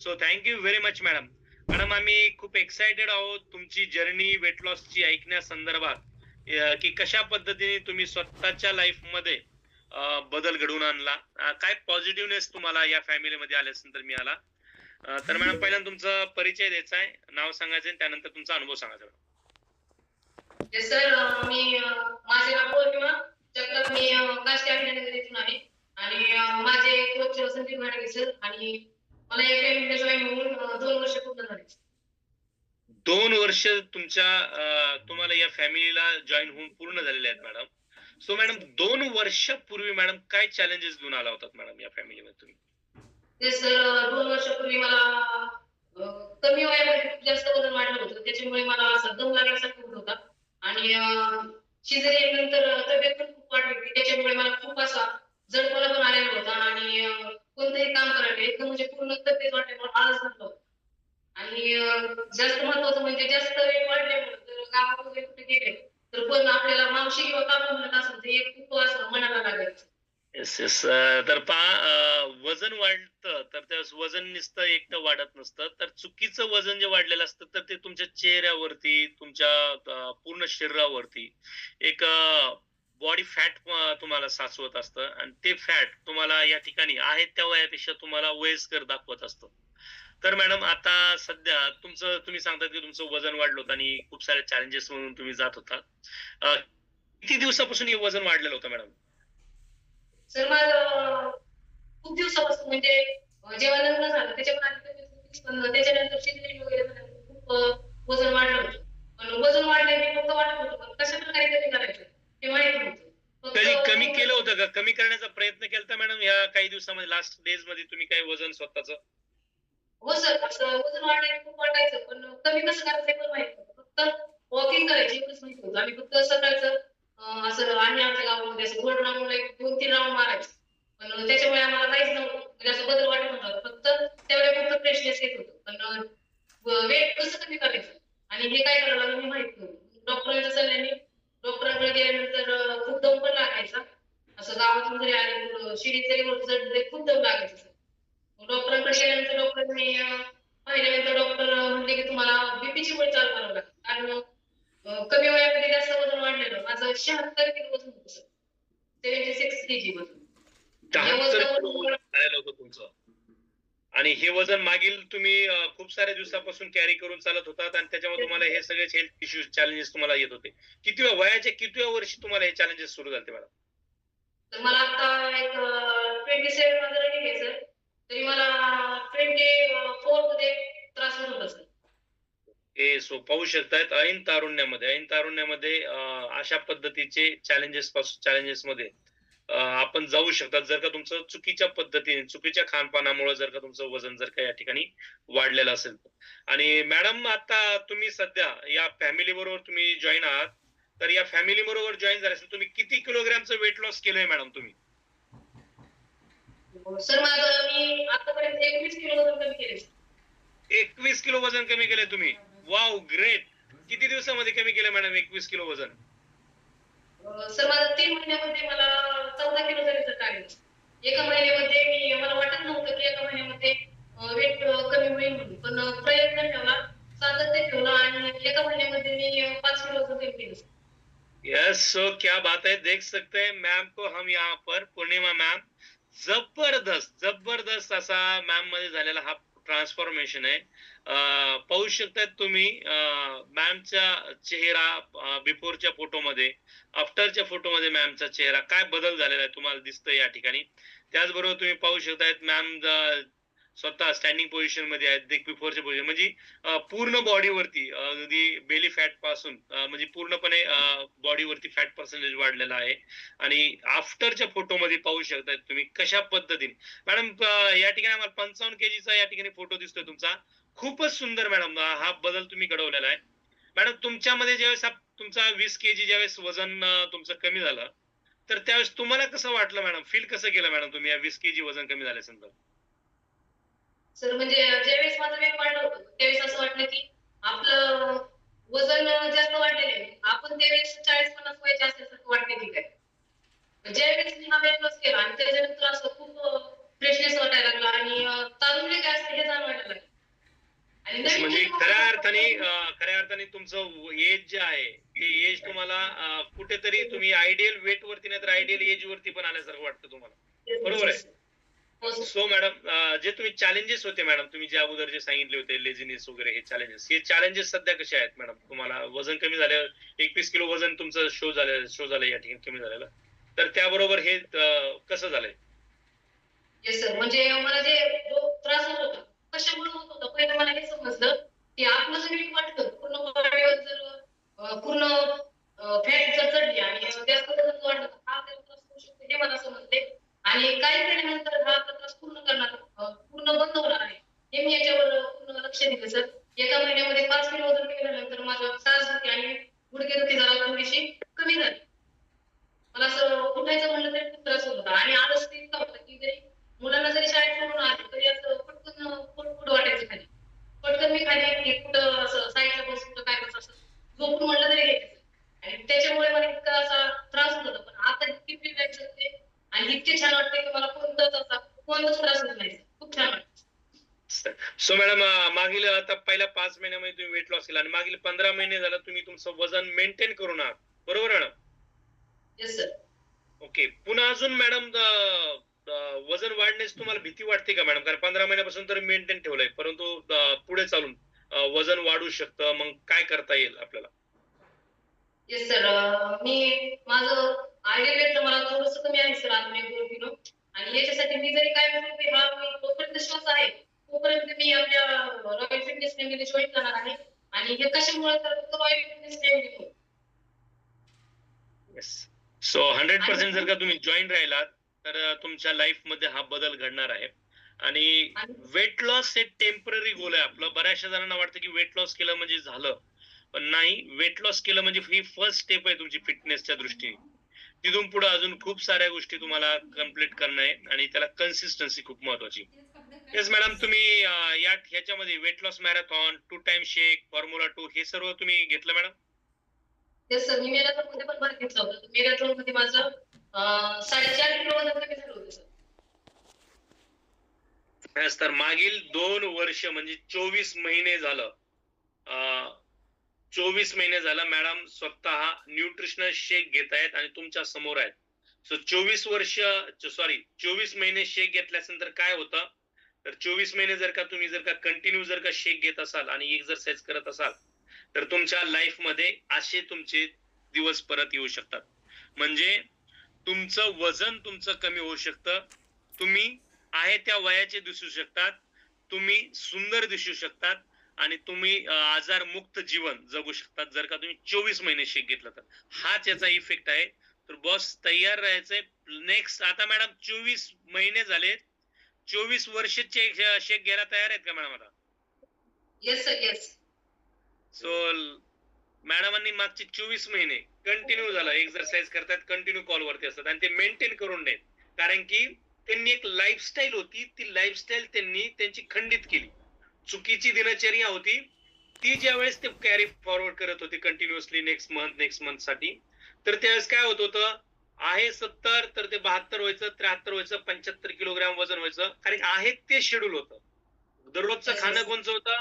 So thank you very much madam madam आम्ही खूप excited आहोत तुमची जर्नी वेट लॉसची ऐकण्या संदर्भात की कशा पद्धतीने तुम्ही स्वतःच्या लाईफमध्ये बदल घडवून आणला. काय पॉझिटिव्हनेस तुम्हाला या फॅमिलीमध्ये आल्यानंतर मिळाला? तर मॅडम पहिल्यांदा तुमचा परिचय द्यायचा आहे नाव सांगायचं आणि त्यानंतर तुमचा अनुभव सांगायचा सर मी माझे नाव पौर्णिमा. जगताप मी काष्टी अभिनंदन आहे. आणि माझे कोच संदीप घाडगे सर आणि मला दोन वर्ष पूर्ण झाले. दोन वर्ष तुमच्या तुम्हाला या फॅमिलीला जॉईन होऊन पूर्ण झालेले आहेत मॅडम. सो मॅडम दोन वर्षापूर्वी मॅडम काय चॅलेंजेस घेऊन आला होतात मॅडम या फॅमिलीमध्ये तुम्ही? तेच सर दोन वर्षापूर्वी मला कमी वयामध्ये खूप जास्त वजन वाढलं होतं. त्याच्यामुळे मला असं दम लागल्यासारखं होत होता. आणि शिजरी नंतर तब्येत पण खूप वाढली होती. त्याच्यामुळे मला खूप असा जडपणा पण आलेला होता. आणि तब्येत वाटल्यामुळे आळस घातला होता. आणि जास्त महत्वाचं म्हणजे जास्त वेळ वाढल्यामुळे जर गावात वगैरे कुठे गेले तर पण आपल्याला मावशी किंवा काका म्हणत असेल तर एक खूप असं मनाला लागायचं येस येस तर पहा वजन वाढतं तर त्या वजन नुसतं एकटं वाढत नसतं. तर चुकीचं वजन जे वाढलेलं असतं तर ते तुमच्या चेहऱ्यावरती तुमच्या पूर्ण शरीरावरती एक बॉडी फॅट तुम्हाला साचवत असतं. आणि ते फॅट तुम्हाला या ठिकाणी आहे त्या वयापेक्षा तुम्हाला वयस्कर दाखवत असतं. तर मॅडम आता सध्या तुमचं तुम्ही सांगतात की तुमचं वजन वाढलं होतं आणि खूप सारे चॅलेंजेस म्हणून तुम्ही जात होता. किती दिवसापासून हे वजन वाढलेलं होतं मॅडम सर माझं खूप दिवसापासून म्हणजे जेव्हा लग्न झालं त्याच्या पण त्याच्यानंतर शिजरी वगैरे खूप वजन वाढलं होतं. पण वजन वाढल्याने फक्त वाटत होतं पण कशा प्रकारे कमी करायचं? कधी कमी केलं होतं. का? कमी करण्याचा प्रयत्न केला मॅडम या काही दिवसामध्ये लास्ट डेजमध्ये तुम्ही काही वजन स्वतःच? हो सर असं वजन वाढल्याने खूप वाटायचं पण कमी कसं करायचं पण माहीत नव्हतं. फक्त वॉकिंग करायची एवढंच माहीत होतं. आम्ही फक्त सकाळचं असं आणि आमच्या गावामध्ये असं गोल्ड राऊंड एक दोन तीन राऊंड मारायचं. पण त्याच्यामुळे आम्हाला काहीच नव्हतं. म्हणजे असं बदल वाटत नव्हता फक्त त्यावेळी फक्त फ्रेशनेस येत होतं पण वेट कसं कमी करायचं आणि हे काय करायला लागलं हे माहीत नव्हतं डॉक्टरांच्या सल्ल्याने डॉक्टरांकडे गेल्यानंतर अं, खूप दम पण लागायचा असं गावातून जरी आले तर शिडीत जरी वर चढलं तरी खूप दम लागायचा सर डॉक्टरांकडे गेल्यानंतर डॉक्टरांनी अं, पाहिल्यानंतर डॉक्टर म्हणले की गोळी चालू करावी लागते. कारण कमी वयामध्ये जास्त वजन वाढलेलं माझं शहात्तर किलो वजन होतं सेव्हन्टी सिक्स के जी वजन तुमचं. आणि हे वजन मागील तुम्ही खूप साऱ्या दिवसापासून कॅरी करून चालत होतात आणि त्याच्यामुळे तुम्हाला हे सगळे हेल्थ इश्यूज चॅलेंजेस तुम्हाला येत होते. किती वयाच्या किती वर्षी तुम्हाला हे चॅलेंजेस सुरू झाले मॅडम? तर मला आता एक ट्वेंटी सेव्हन माझं रनिंग आहे सर. तरी मला ट्वेंटी फोरमध्ये त्रास होत होता सर. हे सो पाहू शकतायत ऐन तारुण्यामध्ये ऐन तारुण्यामध्ये अशा पद्धतीचे चॅलेंजेस पासून चॅलेंजेस मध्ये आपण जाऊ शकतात. जर का तुमचं चुकीच्या पद्धतीने चुकीच्या खानपानामुळे जर का तुमचं वजन जर का या ठिकाणी वाढलेलं असेल. तर. आणि मॅडम आता तुम्ही सध्या या फॅमिली बरोबर तुम्ही जॉईन आहात. तर या फॅमिली बरोबर जॉईन झाले असेल तुम्ही किती किलोग्रॅमचं वेट लॉस केलंय मॅडम तुम्ही? सर माझं मी आतापर्यंत एकवीस किलो वजन कमी केले एकवीस किलो वजन कमी केलंय तुम्ही? वाव ग्रेट किती दिवसामध्ये कमी केलं मॅडम एकवीस किलो वजन? सर माझं तीन महिन्यामध्ये मला चौदा किलो जरी टाळलं एका महिन्यामध्ये मी मला वाटत नव्हतं की एका महिन्यामध्ये वेट कमी होईल म्हणून. पण प्रयत्न ठेवला सातत्य ठेवलं आणि एका महिन्यामध्ये मी पाच किलो वजन कमी केलं. यस सो क्या बात है देख सकते हैं मैम को हम यहाँ पर पूर्णिमा मैम जबरदस्त जबरदस्त असा मॅममध्ये झालेला हा ट्रान्सफॉर्मेशन आहे. पाहू शकतात तुम्ही मॅमचा चेहरा बिफोरच्या फोटोमध्ये आफ्टरच्या फोटोमध्ये मॅमचा चेहरा काय बदल झालेला आहे तुम्हाला दिसतंय या ठिकाणी? त्याचबरोबर तुम्ही पाहू शकतायत मॅम स्वतः स्टँडिंग पोझिशनमध्ये आहेत बिफोरच्या पोझिशन म्हणजे पूर्ण बॉडीवरती अगदी बेली फॅटपासून म्हणजे पूर्णपणे बॉडीवरती फॅट पर्सेंटेज वाढलेला आहे. आणि आफ्टरच्या फोटोमध्ये पाहू शकता तुम्ही कशा पद्धतीने. मॅडम या ठिकाणी आम्हाला पंचावन्न केजीचा या ठिकाणी फोटो दिसतोय तुमचा. खूपच सुंदर मॅडम हा बदल तुम्ही घडवलेला आहे. मॅडम तुमच्यामध्ये ज्यावेळेस तुमचा वीस केजी ज्यावेळेस वजन तुमचं कमी झालं तर त्यावेळेस तुम्हाला कसं वाटलं मॅडम? फील कसं केलं मॅडम तुम्ही या वीस केजी वजन कमी झाल्यानंतर सर म्हणजे ज्यावेळेस माझं वेट वाढलं होतं त्यावेळेस असं वाटलं की आपलं वजन जास्त वाढलेलं आपण त्यावेळेस चाळीस पन्नास वयाचे असल्यासारखं वाटते की काय? ज्यावेळेस मी हा वेट लॉस केला आणि त्याच्यानंतर असं खूप फ्रेशनेस वाटायला लागला आणि तारुण्य काय असतं हे जाणवायला लागलं. म्हणजे खऱ्या अर्थाने खऱ्या अर्थाने तुमचं एज जे आहे ते एज तुम्हाला कुठेतरी तुम्ही आयडियल वेट वरती नाही तर आयडियल एज वरती पण आल्यासारखं वाटतं तुम्हाला. बरोबर आहे. हो. सो मॅडम जे तुम्ही चॅलेंजेस होते मॅडम तुम्ही जे अगोदर जे सांगितले होते लेझिनेस वगैरे हे चॅलेंजेस हे चॅलेंजेस सध्या कसे आहेत मॅडम तुम्हाला वजन कमी झालं एकवीस किलो वजन तुमचं शो झालं शो झालं या ठिकाणी कमी झालेलं. तर त्याबरोबर हे कसं झालंय? म्हणजे मला जे त्रास होत होता कशामुळे होत होता? पहिलं मला हे समजलं की आपलं जर वाटतं पूर्ण जर पूर्ण फॅट जर चढली आणि जास्त तर हा आपल्याला त्रास होऊ शकतो हे मला आणि काही वेळानंतर हा प्रकाश पूर्ण करणार पूर्ण बंद होणार आहे. हे मी याच्यावर पूर्ण लक्ष दिलं सर एका महिन्यामध्ये पाच किलो वजन कमी झाल्यानंतर माझं त्रास होते आणि गुडघे दुखी जरा थोडीशी कमी झाली मला असं उठायचं म्हणलं तरी खूप त्रास होत होता आणि आळस तर इतका होता की जरी मुलांना जरी शाळेत सोडून आले तरी असं पटकन पोट वाटायचं खाली पटकन मी खाली एक कुठं असं साईडला बसून कुठं काय बस असं झोपून म्हणलं तरी घ्यायचं आणि त्याच्यामुळे मला इतका असा त्रास होत होता पण आता इतकी फ्री राहू शकते आणि इतके छान वाटते की मला कोणताच असा कोणताच त्रास होत नाही खूप छान वाटतं सो मॅडम मागील आता पहिल्या पाच महिन्यामध्ये तुम्ही वेट लॉस केला आणि मागील पंधरा महिने झालं तुम्ही तुमचं वजन मेंटेन करून आहात बरोबर मॅडम येस सर ओके पुन्हा अजून मॅडम वजन वाढण्यास तुम्हाला भीती वाटते का मॅडम कारण पंधरा महिन्यापासून तर मेंटेन ठेवलंय परंतु अं, पुढे चालून अं, वजन वाढू शकतं. मग काय करता येईल आपल्याला? येस सर मी माझं आयडियल वेट मला थोडस कमी आहे सर अजून एक दोन किलो. आणि याच्यासाठी मी जरी काय म्हणते हा मी श्वास आहे. तोपर्यंत मी आपल्या रॉयल फिटनेस फॅमिली जॉईन करणार आहे. आणि हे कशामुळे तर royal fitness family so hundred percent जर का तुम्ही जॉईन राहिलात तर तुमच्या लाईफमध्ये हा बदल घडणार आहे. आणि वेट लॉस हे टेंपररी गोल आहे आपलं. बऱ्याचशा जणांना वाटतं की वेट लॉस केलं म्हणजे झालं. पण नाही वेट लॉस केलं म्हणजे ही फर्स्ट स्टेप आहे तुमची फिटनेसच्या दृष्टीने. तिथून पुढे अजून खूप साऱ्या गोष्टी तुम्हाला कंप्लीट करणं आहे आणि त्याला कन्सिस्टन्सी खूप महत्वाची. येस मॅडम तुम्ही अं, या ह्याच्यामध्ये weight loss marathon two time shake formula two हे सर्व तुम्ही घेतलं मॅडम येस सर मी मॅरेथॉनमध्ये पण भाग घेतला होता. मॅरेथॉनमध्ये माझं अं, साडेचार किलो वजन कमी झालं होतं सर Yes, तर मागील दोन वर्ष म्हणजे चोवीस महिने झालं. चोवीस महिने झालं मॅडम स्वतः न्यूट्रिशनल शेक घेत आहेत आणि तुमच्यासमोर आहेत. सो चोवीस वर्ष सॉरी चोवीस महिने शेक घेतल्यानंतर काय होतं? तर चोवीस महिने जर का तुम्ही जर का कंटिन्यू जर का शेक घेत असाल आणि एक्सरसाइज करत असाल तर तुमच्या लाईफमध्ये असे तुमचे दिवस परत येऊ शकतात. म्हणजे तुमचं वजन तुमचं कमी होऊ शकतं. तुम्ही आहे त्या वयाचे दिसू शकतात. तुम्ही सुंदर दिसू शकतात. आणि तुम्ही आजार मुक्त जीवन जगू शकतात. जर का तुम्ही चोवीस महिने शेक घेतला तर. हाच याचा इफेक्ट आहे. तर बॉस तयार राहायचंय. नेक्स्ट आता मॅडम चोवीस महिने झाले चोवीस वर्षाचे शेक घ्यायला तयार आहेत का मॅडम आता? येस सर येस सो मॅडमांनी मागचे चोवीस महिने कंटिन्यू झालं. एक्सरसाइज करतात कंटिन्यू कॉलवरती असतात आणि ते मेंटेन करून नये कारण की त्यांनी एक लाईफस्टाईल होती. ती लाईफस्टाईल त्यांनी त्यांची खंडित केली. चुकीची दिनचर्या होती. ती ज्यावेळेस ते कॅरी फॉरवर्ड करत होते कंटिन्युअसली नेक्स्ट मंथ नेक्स्ट मंथसाठी तर त्यावेळेस काय होत होतं? आहे सत्तर तर ते बहात्तर व्हायचं त्र्याहत्तर व्हायचं पंच्याहत्तर किलोग्रॅम वजन व्हायचं. कारण आहे ते शेड्यूल होतं. दररोजचं खाणं कोणचं होतं?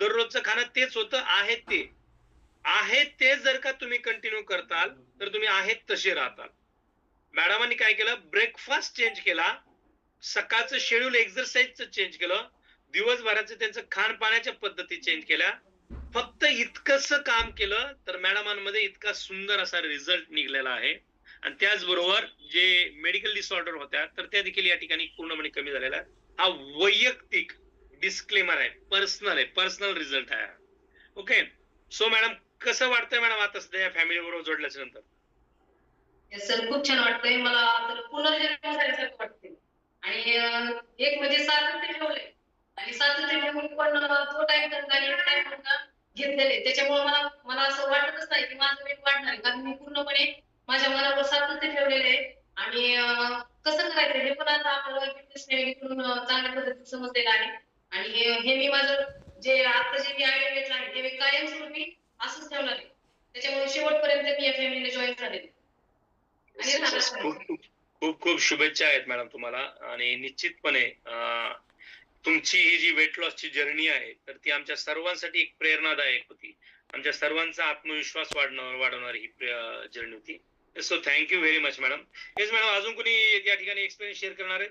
दररोजचं खाणं तेच होतं आहे ते. आहे ते जर का तुम्ही कंटिन्यू करताल तर तुम्ही आहेत तसे राहताल. मॅडमांनी काय केलं? ब्रेकफास्ट चेंज केला. सकाळचं शेड्यूल एक्सरसाइजचं चेंज केलं. दिवसभराचं त्यांचं खाणपाण्याच्या पद्धती चेंज केल्या. फक्त इतकंस काम केलं तर मॅडमांमध्ये इतका सुंदर असा रिझल्ट निघलेला आहे. आणि त्याचबरोबर जे मेडिकल डिसऑर्डर होत्या तर त्या देखील या ठिकाणी पूर्णपणे कमी झालेला आहे हा वैयक्तिक डिस्क्लेमर आहे पर्सनल आहे पर्सनल रिझल्ट आहे ओके सो मॅडम कसं वाटतंय मॅडम आता सध्या या फॅमिली बरोबर जोडल्याच्या नंतर? सर खूप छान वाटतंय. मला तर पुनर्जन्म झाल्यासारखं वाटते आणि एक म्हणजे सातत्य ठेवलंय. आणि सातत्य ठेवून पण तो टाइम आणि टाइम घेतलेले त्याच्यामुळे मला मला असं वाटतच नाही की माझं वेट वाढणार कारण मी पूर्णपणे माझ्या मनावर सातत्य ठेवलेलं आहे. आणि कसं करायचं? हे पण आता आपल्याला फिटनेस कडून चांगल्या पद्धतीने समजलेलं आहे. आणि हे- मी माझं जे आता जे मी आयडिया घेतलं आहे ते मी कायमस्वरूपी असंच ठेवणार आहे. त्याच्यामुळे शेवटपर्यंत मी या फॅमिलीला जॉईन झालेले आणि. खूप खूप शुभेच्छा आहेत मॅडम तुम्हाला. आणि निश्चितपणे तुमची ही जी वेट लॉसची जर्नी आहे तर ती आमच्या सर्वांसाठी एक प्रेरणादायक होती. आमच्या सर्वांचा आत्मविश्वास वाढणार वाढवणारी ही जर्नी होती. So thank you very much madam yes madam अजून कोणी या ठिकाणी एक्सपिरियन्स शेअर करणार आहे